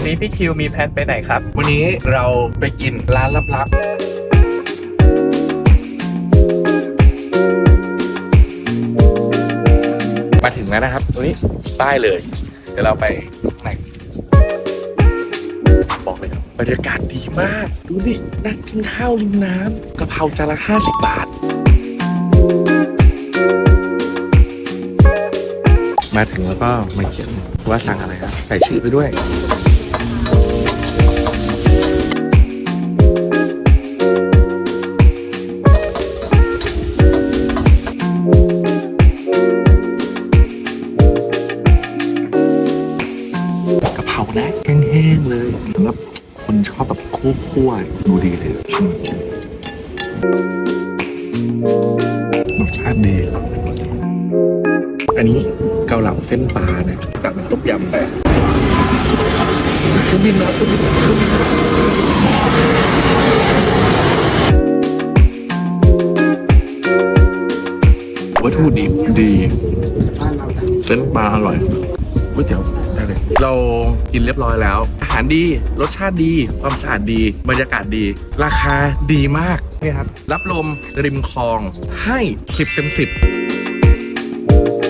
วันนี้พี่คิวมีแพลนไปไหนครับ วันนี้เราไปกินร้านลับๆมาถึงแล้วนะครับ ตรงนี้ป้ายเลย เดี๋ยวเราไปไหนบอกเลยครับบรรยากาศดีมาก ดูดินั่งกินข้าวริมน้ำกะเพราจานละห้าสิบบาท มาถึงแล้วก็มาเขียนว่าสั่งอะไรครับ ใส่ชื่อไปด้วย กะเพรานะแห้งๆเลยสำหรับคนชอบแบบคั่วๆดูดีเลยชิมรสชาติดีครับอันนี้เกาเหลาเส้นปลานะกับน้ำต้มยำไป เครื่องบินนะเครื่องบินเครื่องบินวัตถุดิบดี เส้นปลาอร่อยก๋วยเตี๋ยวได้เลย เรากินเรียบร้อยแล้ว อาหารดี รสชาติดี ความสะอาดดี บรรยากาศดี ราคาดีมากนี่ครับ รับลมริมคลองให้ 10เต็ม10